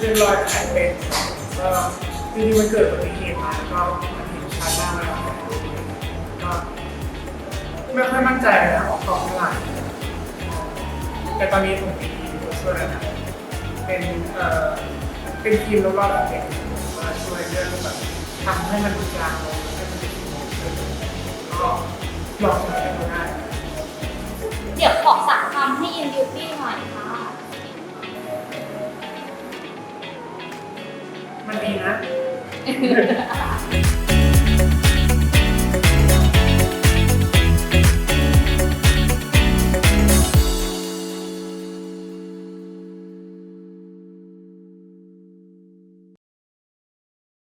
เป็นรอยแผลเป็นก็จริงๆมันเกิดอุบัติเหตุมาแล้วก็มันเห็นชัดมากเลยครับก็ไม่ค่อยมั่นใจนะออกกองเท่าไหร่แต่ตอนนี้ผมมีตัวช่วยแล้วนะเป็นเอ่อเป็นครีมลดรอยแผลเป็นมาช่วยเรื่องแบบทำให้มันจางลงให้มันเป็นสีม่วงก็ลองใช้ดูได้ เดี๋ยวขอ ดีนะ